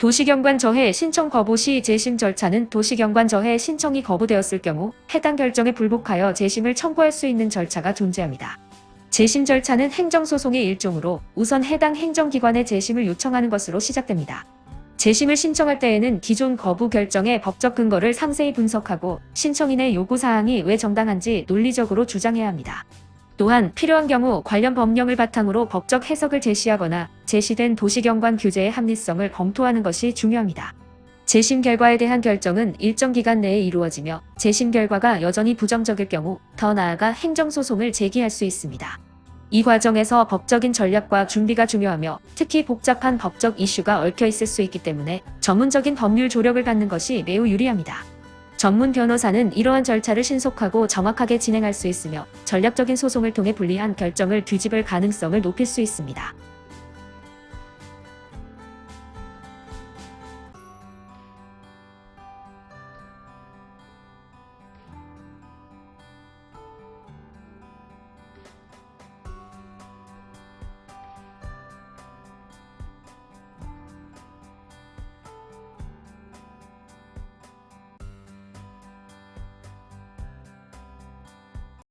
도시경관 저해 신청 거부 시 재심 절차는 도시경관 저해 신청이 거부되었을 경우 해당 결정에 불복하여 재심을 청구할 수 있는 절차가 존재합니다. 재심 절차는 행정소송의 일종으로 우선 해당 행정기관에 재심을 요청하는 것으로 시작됩니다. 재심을 신청할 때에는 기존 거부 결정의 법적 근거를 상세히 분석하고 신청인의 요구사항이 왜 정당한지 논리적으로 주장해야 합니다. 또한 필요한 경우 관련 법령을 바탕으로 법적 해석을 제시하거나 제시된 도시경관 규제의 합리성을 검토하는 것이 중요합니다. 재심 결과에 대한 결정은 일정 기간 내에 이루어지며 재심 결과가 여전히 부정적일 경우 더 나아가 행정소송을 제기할 수 있습니다. 이 과정에서 법적인 전략과 준비가 중요하며 특히 복잡한 법적 이슈가 얽혀 있을 수 있기 때문에 전문적인 법률 조력을 갖는 것이 매우 유리합니다. 전문 변호사는 이러한 절차를 신속하고 정확하게 진행할 수 있으며 전략적인 소송을 통해 불리한 결정을 뒤집을 가능성을 높일 수 있습니다.